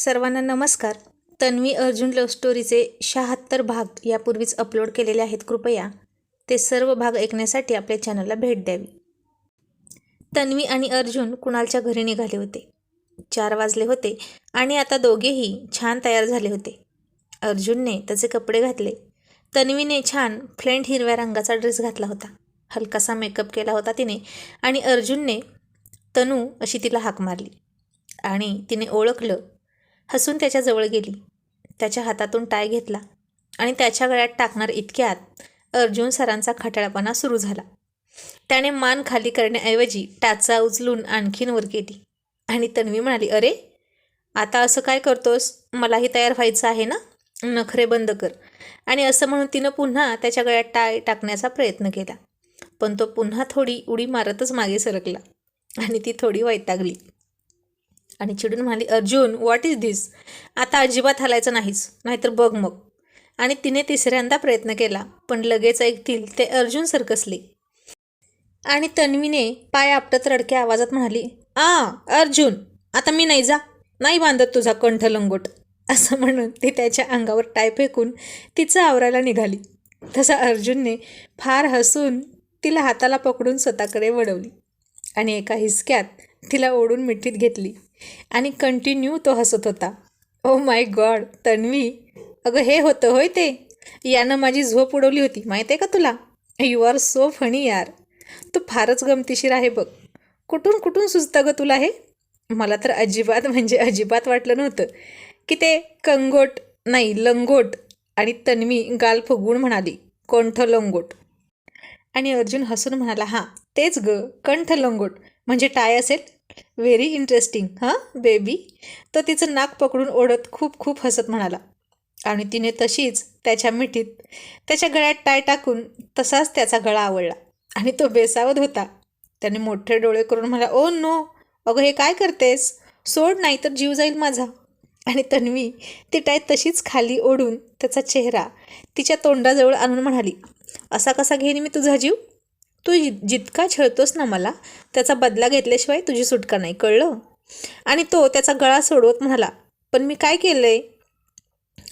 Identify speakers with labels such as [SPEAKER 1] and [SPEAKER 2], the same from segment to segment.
[SPEAKER 1] सर्वांना नमस्कार. तन्वी अर्जुन लव्ह स्टोरीचे शहात्तर भाग यापूर्वीच अपलोड केलेले आहेत. कृपया ते सर्व भाग ऐकण्यासाठी आपल्या चॅनलला भेट द्यावी. तन्वी आणि अर्जुन कुणालच्या घरी निघाले होते. चार वाजले होते आणि आता दोघेही छान तयार झाले होते. अर्जुनने त्याचे कपडे घातले. तन्वीने छान फ्लेंट हिरव्या रंगाचा ड्रेस घातला होता. हलकासा मेकअप केला होता तिने आणि अर्जुनने तनू अशी तिला हाक मारली. आणि तिने ओळखलं हसून त्याच्याजवळ गेली. त्याच्या हातातून टाय घेतला आणि त्याच्या गळ्यात टाकणार इतक्यात अर्जुन सरांचा खटाळपणा सुरू झाला. त्याने मान खाली करण्याऐवजी टाचा उचलून आणखीन वर केली आणि तन्वी म्हणाली अरे आता असं काय करतोस? मलाही तयार व्हायचं आहे ना? नखरे बंद कर. आणि असं म्हणून तिनं पुन्हा त्याच्या गळ्यात टाय टाकण्याचा प्रयत्न केला. पण तो पुन्हा थोडी उडी मारतच मागे सरकला आणि ती थोडी वैतागली. आणि चिडून म्हणाली अर्जुन व्हॉट इज दिस आता अजिबात हलायचं नाहीस नाहीतर बघ मग. आणि तिने तिसऱ्यांदा प्रयत्न केला पण लगेच ऐकतील ते अर्जुन सरकसले आणि तन्वीने पाय आपटत रडक्या आवाजात म्हणाली आ अर्जुन आता मी नाही जा नाही बांधत तुझा कंठ लंगोट. असं म्हणून ती त्याच्या अंगावर टाय फेकून तिचं आवरायला निघाली. तसा अर्जुनने फार हसून तिला हाताला पकडून स्वतःकडे वळवली आणि एका हिसक्यात तिला ओढून मिठीत घेतली. आणि कंटिन्यू तो हसत होता. Oh my god Tanvi. अगं हे होतं होय ते? यानं माझी झोप उडवली होती माहीत आहे का तुला? यू आर सो फणी यार. तू फारच गमतीशीर आहे बघ. कुठून कुठून सुचतं गं तुला हे? मला तर अजिबात म्हणजे अजिबात वाटलं नव्हतं की ते कंगोट नाही लंगोट आणि तन्वी गाल फुगवून म्हणाली कंठ लंगोट. आणि अर्जुन हसून म्हणाला हां तेच ग कंठ लंगोट. म्हणजे टाय असेल? व्हेरी इंटरेस्टिंग हां बेबी तो तिचं नाक पकडून ओढत खूप खूप हसत म्हणाला. आणि तिने तशीच त्याच्या मिठीत त्याच्या गळ्यात टाय टाकून तसाच त्याचा गळा आवडला. आणि तो बेसावत होता. त्याने मोठे डोळे करून मला ओ नो अगं हे काय करतेस? सोड नाही तर जीव जाईल माझा. आणि तन्वी ती टाय तशीच खाली ओढून त्याचा चेहरा तिच्या तोंडाजवळ आणून म्हणाली असा कसा घेईन मी तुझा जीव? तू जितका छळतोस ना मला त्याचा बदला घेतल्याशिवाय तुझी सुटका नाही कळलं? आणि तो त्याचा गळा सोडवत म्हणाला पण मी काय केलं आहे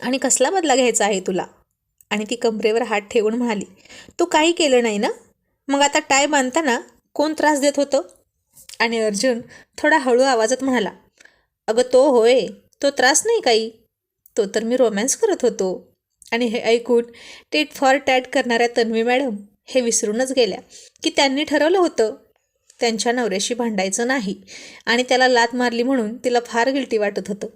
[SPEAKER 1] आणि कसला बदला घ्यायचा आहे तुला? आणि ती कमरेवर हात ठेवून म्हणाली तू काही केलं नाही ना? मग आता टाय बांधताना कोण त्रास देत होतं? आणि अर्जुन थोडा हळू आवाजात म्हणाला अगं तो होय तो त्रास नाही काही. तो तर मी रोमॅन्स करत होतो. आणि हे ऐकून टेट फॉर टॅट करणाऱ्या तन्वी मॅडम हे विसरूनच गेल्या. की त्यांनी ठरवलं होतं. त्यांच्या नवऱ्याशी भांडायचं नाही. आणि त्याला लात मारली म्हणून तिला फार गिल्टी वाटत होतं.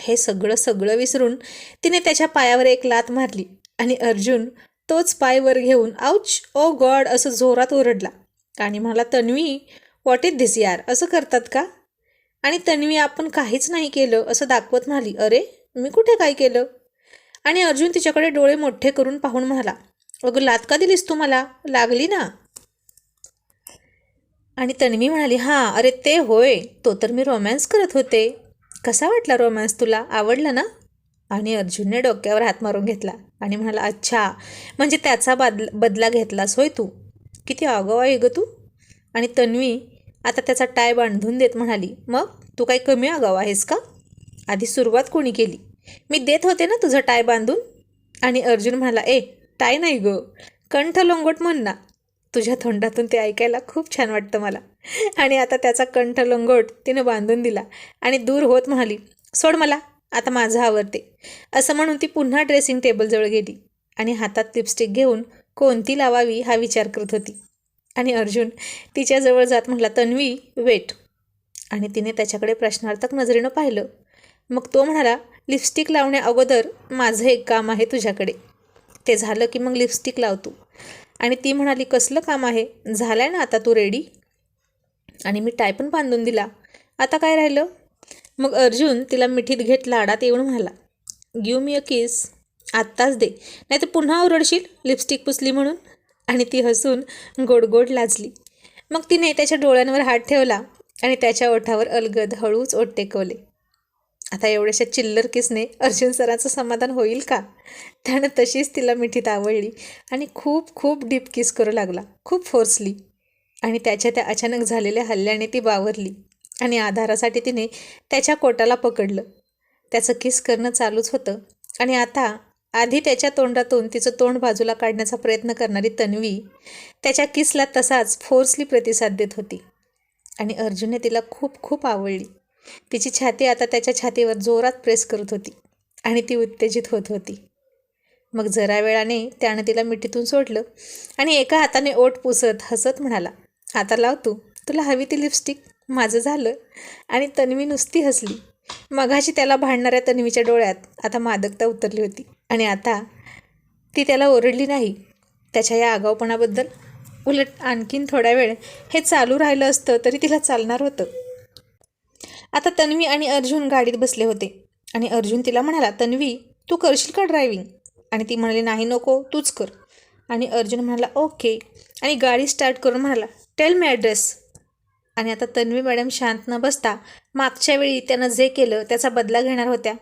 [SPEAKER 1] हे सगळं सगळं विसरून तिने त्याच्या पायावर एक लात मारली. आणि अर्जुन तोच पाय वर घेऊन आऊच ओ गॉड असं जोरात ओरडला. आणि मला तन्वी वॉट इज धिस यार? असं करतात का? आणि तन्वी आपण काहीच नाही केलं असं दाखवत म्हणाली. अरे मी कुठे काय केलं? आणि अर्जुन तिच्याकडे डोळे मोठे करून पाहून म्हणाला. अगं लात का दिलीस तू मला? लागली ना? आणि तन्वी म्हणाली हां अरे ते होय तो तर मी रोमॅन्स करत होते. कसा वाटला रोमॅन्स तुला? आवडला ना? आणि अर्जुनने डोक्यावर हात मारून घेतला आणि म्हणाला अच्छा म्हणजे त्याचा बदला बदला घेतलास होय तू? किती आगाव आहे ग तू. आणि तन्वी आता त्याचा टाय बांधून देत म्हणाली मग तू काही कमी आगाव आहेस का? आधी सुरुवात कोणी केली? मी देत होते ना तुझं टाय बांधून? आणि अर्जुन म्हणाला ए काय नाही ग. कंठ लोंगोट म्हण ना. तुझ्या तोंडातून ते ऐकायला खूप छान वाटतं मला. आणि आता त्याचा कंठ लोंगोट तिनं बांधून दिला आणि दूर होत म्हणाली सोड मला आता माझं आवडते असं म्हणून ती पुन्हा ड्रेसिंग टेबलजवळ गेली आणि हातात लिपस्टिक घेऊन कोणती लावावी हा विचार करत होती. आणि अर्जुन तिच्याजवळ जात म्हटला तन्वी वेट आणि तिने त्याच्याकडे प्रश्नार्थक नजरेनं पाहिलं. मग तो म्हणाला लिपस्टिक लावण्या अगोदर माझं एक काम आहे तुझ्याकडे. ते झालं की मग लिपस्टिक लावतो. आणि ती म्हणाली कसलं काम आहे? झालं आहे ना आता तू रेडी आणि मी टाय पण बांधून दिला. आता काय राहिलं? मग अर्जुन तिला मिठीत घेत लाडात येऊन म्हणाला गिव मी अ किस आत्ताच दे. नाही तर पुन्हा ओरडशील? लिपस्टिक पुसली म्हणून? आणि ती हसून गोड गोड लाजली. मग तिने त्याच्या डोळ्यांवर हात ठेवला आणि त्याच्या ओठावर अलगद हळूच ओट टेकवले. आता एवढ्याशा चिल्लर किसने अर्जुन सरांचं समाधान होईल का? त्यानं तशीच तिला मिठीत आवडली आणि खूप खूप डीप किस करू लागला. खूप फोर्सली. आणि त्याच्या त्या अचानक झालेल्या हल्ल्याने ती बावरली आणि आधारासाठी तिने त्याच्या कोटाला पकडलं. त्याचं किस करणं चालूच होतं. आणि आता आधी त्याच्या तोंडातून तिचं तोंड बाजूला काढण्याचा प्रयत्न करणारी तन्वी त्याच्या किसला तसाच फोर्सली प्रतिसाद देत होती. आणि अर्जुनने तिला खूप खूप आवडली तिची छाती आता त्याच्या छातीवर जोरात प्रेस करत होती आणि ती उत्तेजित होत होती. मग जरा वेळाने त्यानं तिला मिठीतून सोडलं आणि एका हाताने ओठ पुसत हसत म्हणाला आता लाव तू तुला हवी ती लिपस्टिक माझं झालं. आणि तन्वी नुसती हसली. मघाशी त्याला भांडणाऱ्या तन्वीच्या डोळ्यात आता मादकता उतरली होती आणि आता ती त्याला ओरडली नाही त्याच्या या आगाऊपणाबद्दल. उलट आणखीन थोड्या वेळ हे चालू राहिलं असतं तरी तिला चालणार होतं. आता तन्वी आणि अर्जुन गाडीत बसले होते. आणि अर्जुन तिला म्हणाला तन्वी तू करशील का ड्रायव्हिंग? आणि ती म्हणाली नाही नको तूच कर. आणि अर्जुन म्हणाला ओके. आणि गाडी स्टार्ट करून म्हणाला टेल मी ॲड्रेस. आणि आता तन्वी मॅडम शांत न बसता मागच्या वेळी त्यानं जे केलं त्याचा बदला घेणार होत्या.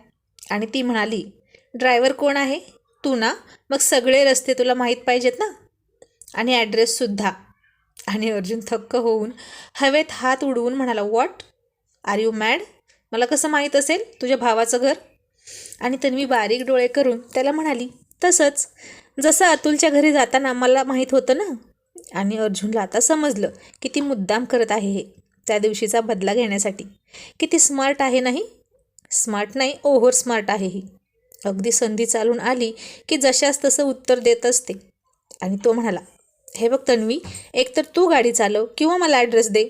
[SPEAKER 1] आणि ती म्हणाली ड्रायव्हर कोण आहे? तू ना? मग सगळे रस्ते तुला माहीत पाहिजेत ना? आणि ॲड्रेससुद्धा आणि अर्जुन थक्क होऊन हवेत हात उडवून म्हणाला वॉट? आर यू मॅड मला कसं माहीत असेल तुझ्या भावाचं घर? आणि तन्वी बारीक डोळे करून त्याला म्हणाली तसंच. जसं अतुलच्या घरी जाताना मला माहीत होतं ना? आणि अर्जुनला आता समजलं की ती मुद्दाम करत आहे हे त्या दिवशीचा बदला घेण्यासाठी. किती स्मार्ट आहे नाही? स्मार्ट नाही ओव्हर स्मार्ट आहे ही. अगदी संधी चालून आली की जशास तसं उत्तर देत असते. आणि तो म्हणाला हे बघ तन्वी एकतर तू गाडी चालव किंवा मला ॲड्रेस दे.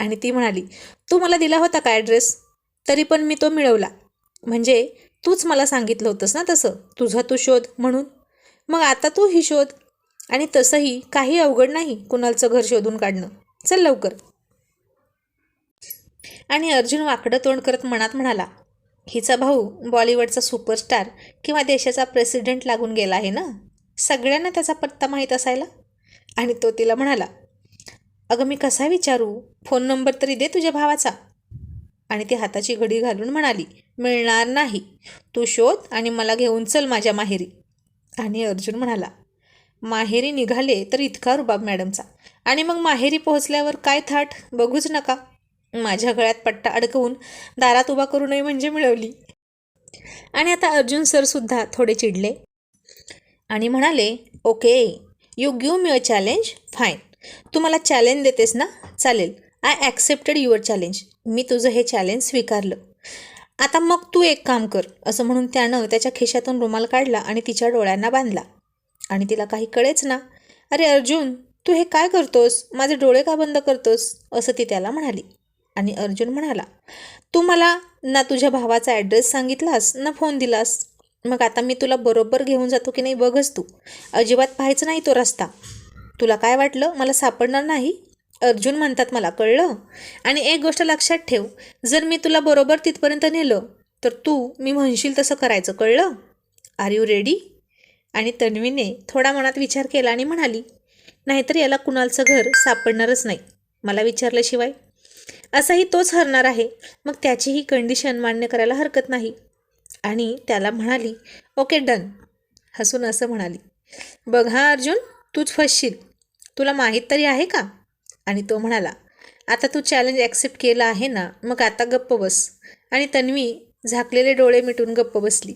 [SPEAKER 1] आणि ती म्हणाली तू मला दिला होता का ॲड्रेस तरी पण मी तो मिळवला. म्हणजे तूच मला सांगितलं होतंस ना तसं. तुझा तू शोध म्हणून. मग आता तू ही शोध. आणि तसंही काही अवघड नाही कुणालचं घर शोधून काढणं. चल लवकर. आणि अर्जुन वाकडं तोंड करत मनात म्हणाला हिचा भाऊ बॉलिवूडचा सुपरस्टार किंवा देशाचा प्रेसिडेंट लागून गेला आहे ना? सगळ्यांना त्याचा पत्ता माहीत असायला? आणि तो तिला म्हणाला अगं मी कसा विचारू? फोन नंबर तरी दे तुझ्या भावाचा. आणि ती हाताची घडी घालून म्हणाली मिळणार नाही. तू शोध आणि मला घेऊन चल माझ्या माहेरी. आणि अर्जुन म्हणाला माहेरी निघाले तर इतका रुबाब मॅडमचा. आणि मग माहेरी पोहोचल्यावर काय थाट? बघूच नका. माझ्या गळ्यात पट्टा अडकवून दारात उभा करू नये म्हणजे मिळवली. आणि आता अर्जुन सरसुद्धा थोडे चिडले आणि म्हणाले okay you give me a challenge? Fine. तू मला चॅलेंज देतेस ना? चालेल. आय ॲक्सेप्टेड युअर चॅलेंज मी तुझं हे चॅलेंज स्वीकारलं. आता मग तू एक काम कर. असं म्हणून त्यानं त्याच्या खिशातून रुमाल काढला आणि तिच्या डोळ्यांना बांधला. आणि तिला काही कळेच ना. अरे अर्जुन तू हे काय करतोस? माझे डोळे का बंद करतोस? असं ती त्याला म्हणाली. आणि अर्जुन म्हणाला तू मला ना तुझ्या भावाचा ॲड्रेस सांगितलास ना फोन दिलास. मग आता मी तुला बरोबर घेऊन जातो की नाही बघच तू. अजिबात पाहायचं नाही तो रस्ता. तुला काय वाटलं? मला सापडणार नाही? अर्जुन म्हणतात मला कळलं. आणि एक गोष्ट लक्षात ठेव जर मी तुला बरोबर तिथपर्यंत नेलं तर तू मी म्हणशील तसं करायचं कळलं? आर यू रेडी आणि तन्वीने थोडा मनात विचार केला आणि म्हणाली नाहीतर याला कुणालचं घर सापडणारच नाही मला विचारल्याशिवाय. असाही तोच हरणार आहे. मग त्याची ही कंडिशन मान्य करायला हरकत नाही. आणि त्याला म्हणाली ओके डन हसून असं म्हणाली बघ हा अर्जुन तूच फसशील. तुला माहीत तरी आहे का? आणि तो म्हणाला आता तू चॅलेंज ॲक्सेप्ट केलं आहे ना मग आता गप्प बस. आणि तन्वी झाकलेले डोळे मिटून गप्प बसली.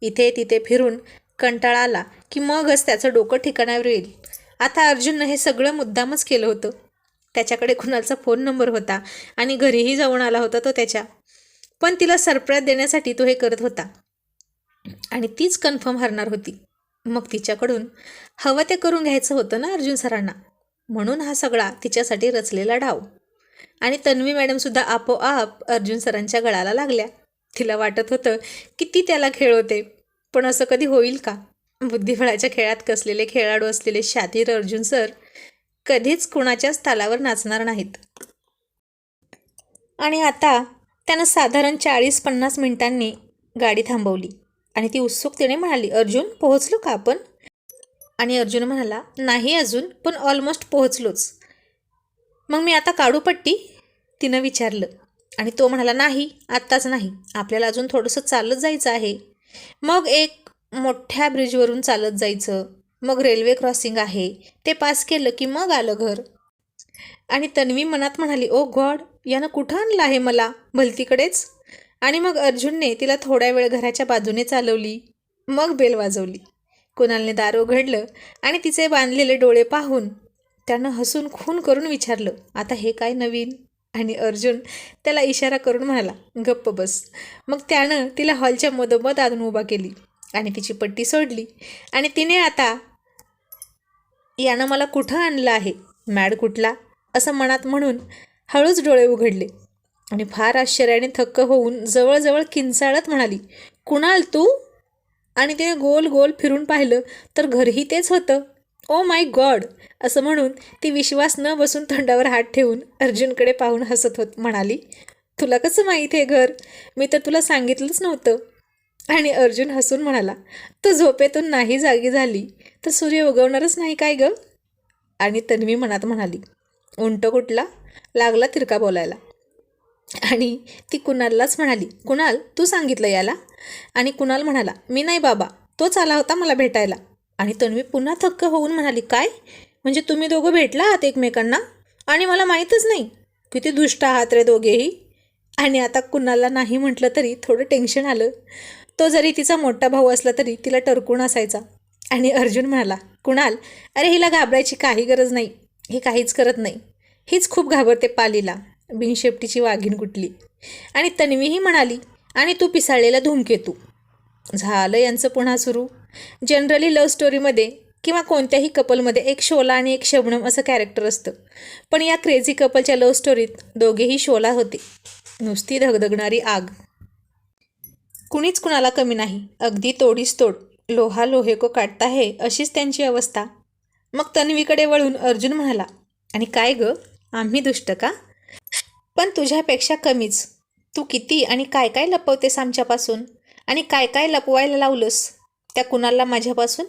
[SPEAKER 1] इथे तिथे फिरून कंटाळा आला की मगच त्याचं डोकं ठिकाणावर येईल. आता अर्जुननं हे सगळं मुद्दामच केलं होतं. त्याच्याकडे कुणाचा फोन नंबर होता आणि घरीही जाऊन आला होता तो त्याच्या. पण तिला सरप्राईज देण्यासाठी तो हे करत होता. आणि तीच कन्फर्म हरणार होती. मग तिच्याकडून हवं ते करून घ्यायचं होतं ना अर्जुन सरांना. म्हणून हा सगळा तिच्यासाठी रचलेला डाव. आणि तन्वी मॅडमसुद्धा आपोआप अर्जुन सरांच्या गळाला लागल्या. तिला वाटत होतं की ती त्याला खेळवते पण असं कधी होईल का? बुद्धिबळाच्या खेळात कसलेले खेळाडू असलेले शातीर अर्जुन सर कधीच कुणाच्याच तालावर नाचणार नाहीत. आणि आता त्यानं साधारण चाळीस पन्नास मिनिटांनी गाडी थांबवली. आणि ती उत्सुकतेने म्हणाली अर्जुन पोहोचलो का आपण? आणि अर्जुन म्हणाला नाही अजून पण ऑलमोस्ट पोहोचलोच. मग मी आता काढू पट्टी? तिनं विचारलं. आणि तो म्हणाला नाही आत्ताच नाही. आपल्याला अजून थोडंसं चालत जायचं आहे. मग एक मोठ्या ब्रिजवरून चालत जायचं. मग रेल्वे क्रॉसिंग आहे. ते पास केलं की मग आलं घर. आणि तन्वी मनात म्हणाली ओ गॉड यानं कुठं आणलं आहे मला? भलतीकडेच? आणि मग अर्जुनने तिला थोड्या वेळ घराच्या बाजूने चालवली. मग बेल वाजवली. कुणालने दार उघडलं आणि तिचे बांधलेले डोळे पाहून त्यानं हसून खून करून विचारलं आता हे काय नवीन? आणि अर्जुन त्याला इशारा करून म्हणाला गप्प बस. मग त्यानं तिला हॉलच्या मधोमध आणून उभा केली आणि तिची पट्टी सोडली. आणि तिने आता यानं मला कुठं आणलं आहे? मॅड कुठला? असं मनात म्हणून हळूच डोळे उघडले. आणि फार आश्चर्याने थक्क होऊन जवळजवळ किंचाळत म्हणाली कुणाल तू? आणि तिने गोल गोल फिरून पाहिलं तर घरही तेच होतं. ओ माय गॉड असं म्हणून ती विश्वास न बसून थंडावर हात ठेवून अर्जुनकडे पाहून हसत होत म्हणाली तुला कसं माहीत आहे घर? मी तर तुला सांगितलंच नव्हतं. आणि अर्जुन हसून म्हणाला तू झोपेतून नाही जागी झाली तर सूर्य उगवणारच नाही काय ग? आणि तन्वी मनात म्हणाली उंट कुठला? लागला तिरका बोलायला. आणि ती कुणाललाच म्हणाली कुणाल तू सांगितलं याला? आणि कुणाल म्हणाला मी नाही बाबा तोच आला होता मला भेटायला. आणि तन्वी पुन्हा थक्क होऊन म्हणाली काय? म्हणजे तुम्ही दोघं भेटला आहात एकमेकांना? आणि मला माहीतच नाही. किती दुष्ट आहात रे दोघेही. आणि आता कुणाला नाही म्हटलं तरी थोडं टेन्शन आलं. तो जरी तिचा मोठा भाऊ असला तरी तिला टरकून असायचा. आणि अर्जुन म्हणाला कुणाल अरे हिला घाबरायची काही गरज नाही. ही काहीच करत नाही. हीच खूप घाबरते पालीला. बिनशेपटीची वाघीण कुठली? आणि तन्वीही म्हणाली आणि तू पिसाळलेला धूमकेतू झालं यांचं पुन्हा सुरू? जनरली लव्ह स्टोरीमध्ये किंवा कोणत्याही कपलमध्ये एक शोला आणि एक शबनम असं कॅरेक्टर असतं. पण या क्रेझी कपलच्या लव्ह स्टोरीत दोघेही शोला होते. नुसती धगधगणारी आग. कुणीच कुणाला कमी नाही. अगदी तोडीस तोड. लोहा लोहे को काटता हे अशीच त्यांची अवस्था. मग तन्वीकडे वळून अर्जुन म्हणाला आणि काय ग? आम्ही दुष्ट का? पण तुझ्यापेक्षा कमीच. तू किती आणि काय काय लपवतेस आमच्यापासून? आणि काय काय लपवायला लावलंस? त्या कुणाला माझ्यापासून?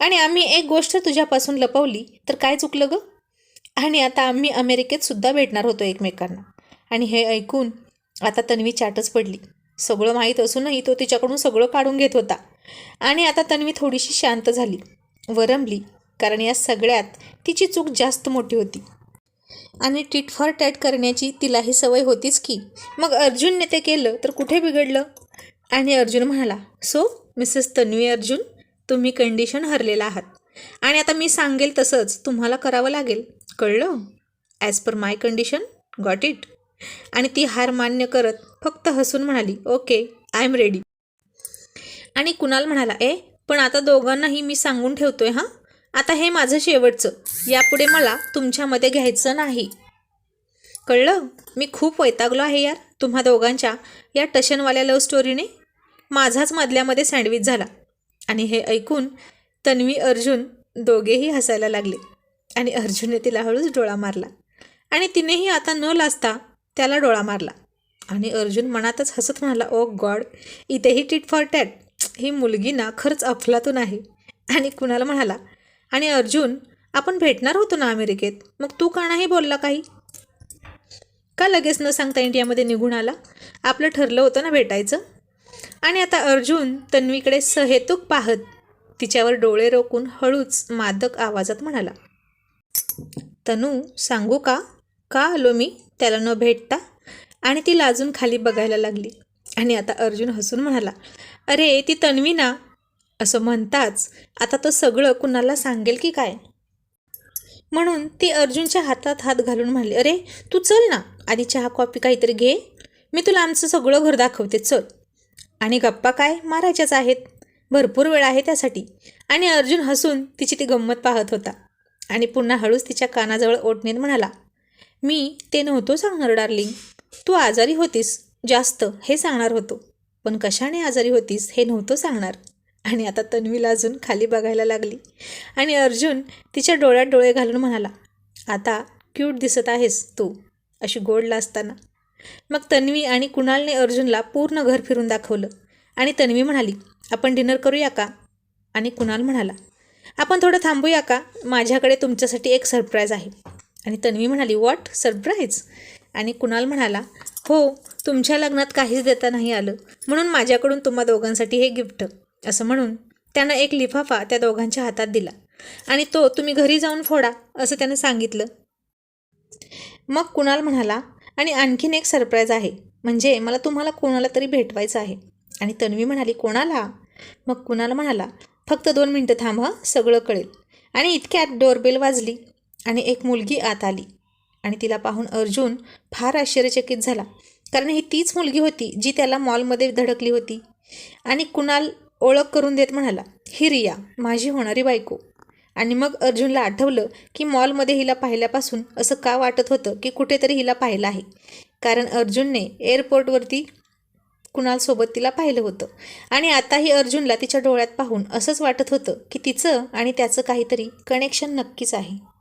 [SPEAKER 1] आणि आम्ही एक गोष्ट तुझ्यापासून लपवली तर काय चुकलं ग? आणि आता आम्ही अमेरिकेत सुद्धा भेटणार होतो एकमेकांना. आणि हे ऐकून आता तन्वी चाटच पडली. सगळं माहीत असूनही तो तिच्याकडून सगळं काढून घेत होता. आणि आता तन्वी थोडीशी शांत झाली वरमली कारण या सगळ्यात तिची चूक जास्त मोठी होती. आणि टिट फॉर टॅट करण्याची तिलाही सवय होतीच की. मग अर्जुनने ते केलं तर कुठे बिघडलं? आणि अर्जुन म्हणाला सो मिसेस तन्वी अर्जुन तुम्ही कंडिशन हरलेला आहात. आणि आता मी सांगेल तसंच तुम्हाला करावं लागेल. कळलं? As per my condition got it आणि ती हार मान्य करत फक्त हसून म्हणाली ओके आय एम रेडी आणि कुणाल म्हणाला ए पण आता दोघांनाही मी सांगून ठेवतोय हां? आता हे माझं शेवटचं. यापुढे मला तुमच्यामध्ये घ्यायचं नाही. कळलं? मी खूप वैतागलो आहे यार. तुम्हा दोघांच्या या टशनवाल्या लव्ह स्टोरीने माझाच मधल्यामध्ये सँडविच झाला. आणि हे ऐकून तन्वी अर्जुन दोघेही हसायला लागले. आणि अर्जुनने तिला हळूच डोळा मारला. आणि तिनेही आता न लाजता त्याला डोळा मारला. आणि अर्जुन मनातच हसत म्हणाला ओ गॉड इथेही टिट फॉर टॅट ही मुलगी ना खरंच अफलातून आहे. आणि कुणाला म्हणाला आणि अर्जुन आपण भेटणार होतो ना अमेरिकेत? मग तू का नाही बोलला काही? का लगेच न सांगता इंडियामध्ये निघून आला? आपलं ठरलं होतं ना भेटायचं. आणि आता अर्जुन तन्वीकडे सहेतूक पाहत तिच्यावर डोळे रोखून हळूच मादक आवाजात म्हणाला तनू सांगू का? का आलो मी? त्याला न भेटता? आणि ती लाजून खाली बघायला लागली. आणि आता अर्जुन हसून म्हणाला अरे ती तन्वी ना? असं म्हणताच आता तो सगळं कुणाला सांगेल की काय? म्हणून ती अर्जुनच्या हातात हात घालून म्हणाली अरे तू चल ना आधी चहा कॉफी काहीतरी घे. मी तुला आमचं सगळं घर दाखवते चल. आणि गप्पा काय? मारायच्याच आहेत. भरपूर वेळ आहे त्यासाठी. आणि अर्जुन हसून तिची ती गंमत पाहत होता. आणि पुन्हा हळूच तिच्या कानाजवळ ओढणीत म्हणाला मी ते नव्हतो सांगणार डार्लिंग. तू आजारी होतीस. जास्त हे सांगणार होतो. पण कशाने आजारी होतीस हे नव्हतं सांगणार. आणि आता तन्वीला अजून खाली बघायला लागली. आणि अर्जुन तिच्या डोळ्यात डोळे घालून म्हणाला आता क्यूट दिसत आहेस तू अशी गोडला असताना मग तन्वी आणि कुणालने अर्जुनला पूर्ण घर फिरून दाखवलं. आणि तन्वी म्हणाली आपण डिनर करूया का? आणि कुणाल म्हणाला आपण थोडं थांबूया का? माझ्याकडे तुमच्यासाठी एक सरप्राईज आहे. आणि तन्वी म्हणाली वॉट सरप्राईज आणि कुणाल म्हणाला हो तुमच्या लग्नात काहीच देता नाही आलं. म्हणून माझ्याकडून तुम्हा दोघांसाठी हे गिफ्ट. असं म्हणून त्यानं एक लिफाफा त्या दोघांच्या हातात दिला. आणि तो तुम्ही घरी जाऊन फोडा असं त्यानं सांगितलं. मग कुणाल म्हणाला आणि आणखीन एक सरप्राईज आहे. म्हणजे मला तुम्हाला कोणाला तरी भेटवायचं आहे. आणि तन्वी म्हणाली कोणाला? मग कुणाल म्हणाला फक्त दोन मिनटं थांब सगळं कळेल. आणि इतक्यात डोरबेल वाजली आणि एक मुलगी आत आली. आणि तिला पाहून अर्जुन फार आश्चर्यचकित झाला. कारण ही तीच मुलगी होती जी त्याला मॉलमध्ये धडकली होती. आणि कुणाल ओळख करून देत म्हणाला ही रिया माझी होणारी बायको. आणि मग अर्जुनला आठवलं की मॉलमध्ये हिला पाहिल्यापासून असं का वाटत होतं की कुठेतरी हिला पाहिलं आहे. कारण अर्जुनने एअरपोर्टवरती कुणालसोबत तिला पाहिलं होतं. आणि आताही अर्जुनला तिच्या डोळ्यात पाहून असंच वाटत होतं की तिचं आणि त्याचं काहीतरी कनेक्शन नक्कीच आहे.